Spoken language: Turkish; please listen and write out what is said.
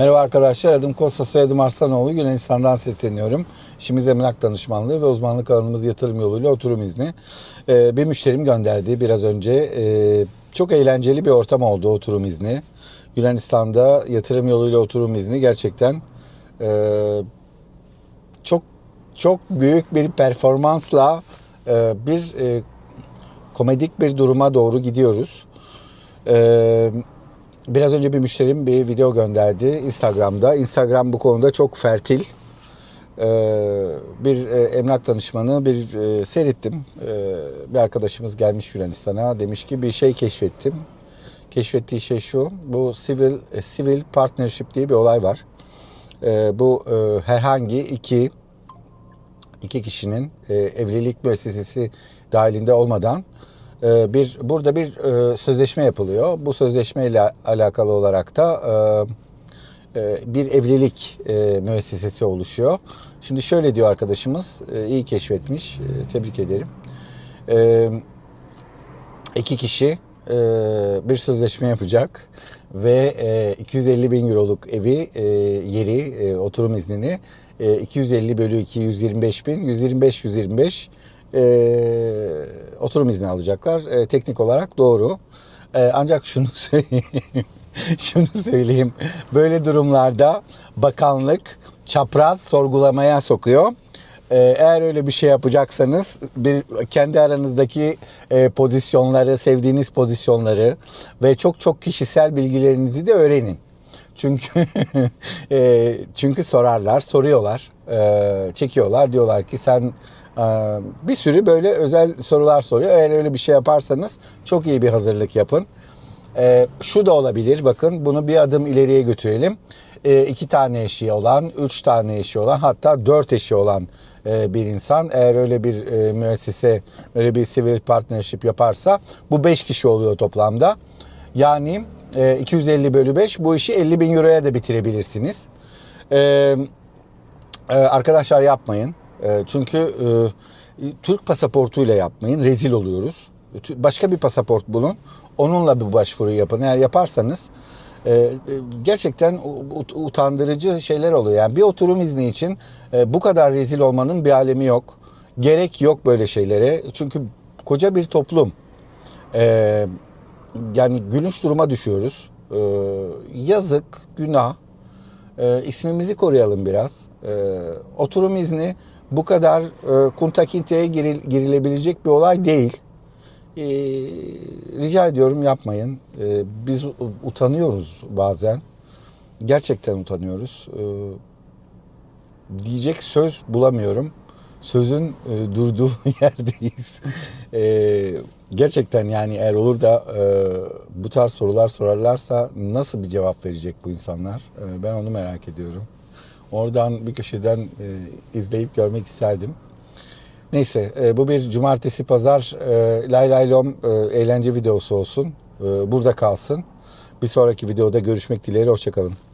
Merhaba arkadaşlar, adım Kosta, soyadım Arslanoğlu. Yunanistan'dan sesleniyorum. İşimiz emlak danışmanlığı ve uzmanlık alanımız yatırım yoluyla oturum izni. Ee, bir müşterim gönderdi biraz önce. Ee, çok eğlenceli bir ortam oldu oturum izni. Yunanistan'da yatırım yoluyla oturum izni gerçekten e, çok çok büyük bir performansla e, bir e, komedik bir duruma doğru gidiyoruz. Ee, biraz önce bir müşterim bir video gönderdi Instagram'da. Instagram bu konuda çok fertil. Ee, bir e, emlak danışmanı bir e, seyrettim. Ee, bir arkadaşımız gelmiş Yunanistan'a. Demiş ki bir şey keşfettim. Keşfettiği şey şu. Bu civil e, civil partnership diye bir olay var. Ee, bu herhangi iki iki kişinin evlilik müessesesi dahilinde olmadan e, bir burada bir e, sözleşme yapılıyor. Bu sözleşme ile alakalı olarak da e, e, bir evlilik e, müessesesi oluşuyor. Şimdi şöyle diyor arkadaşımız, e, iyi keşfetmiş, e, tebrik ederim. E, iki kişi e, bir sözleşme yapacak ve e, 250 bin euroluk evi e, yeri e, oturum iznini e, 250 bölü 2 125 bin 125 125 e, oturum izni alacaklar. E, teknik olarak doğru. E, ancak şunu söyleyeyim. şunu söyleyeyim. Böyle durumlarda bakanlık çapraz sorgulamaya sokuyor. Eğer öyle bir şey yapacaksanız bir kendi aranızdaki e, pozisyonları, sevdiğiniz pozisyonları ve çok çok kişisel bilgilerinizi de öğrenin. Çünkü e, çünkü sorarlar, soruyorlar, e, çekiyorlar. Diyorlar ki sen bir sürü böyle özel sorular soruyor. Eğer öyle bir şey yaparsanız çok iyi bir hazırlık yapın. E, şu da olabilir bakın bunu bir adım ileriye götürelim. E, iki tane eşi olan, üç tane eşi olan hatta dört eşi olan e, bir insan eğer öyle bir e, müessese, öyle bir civil partnership yaparsa bu beş kişi oluyor toplamda. Yani e, 250 bölü 5 bu işi 50 bin euroya da bitirebilirsiniz. E, e, arkadaşlar yapmayın. E, çünkü e, Türk pasaportuyla yapmayın. Rezil oluyoruz. Başka bir pasaport bulun. Onunla bir başvuru yapın. Eğer yaparsanız e, e, gerçekten utandırıcı şeyler oluyor. Yani bir oturum izni için e, bu kadar rezil olmanın bir alemi yok. Gerek yok böyle şeylere. Çünkü koca bir toplum. E, yani gülünç duruma düşüyoruz. E, yazık, günah. E, ismimizi koruyalım biraz. E, oturum izni bu kadar e, kuntakinteye giril, girilebilecek bir olay değil. E, rica ediyorum yapmayın. E, biz utanıyoruz bazen. Gerçekten utanıyoruz. E, diyecek söz bulamıyorum. Sözün e, durduğu yerdeyiz. E, gerçekten yani eğer olur da e, bu tarz sorular sorarlarsa nasıl bir cevap verecek bu insanlar? E, ben onu merak ediyorum. Oradan bir köşeden e, izleyip görmek isterdim. Neyse e, bu bir cumartesi pazar e, lay lay lom e, eğlence videosu olsun. E, burada kalsın. Bir sonraki videoda görüşmek dileğiyle hoşçakalın.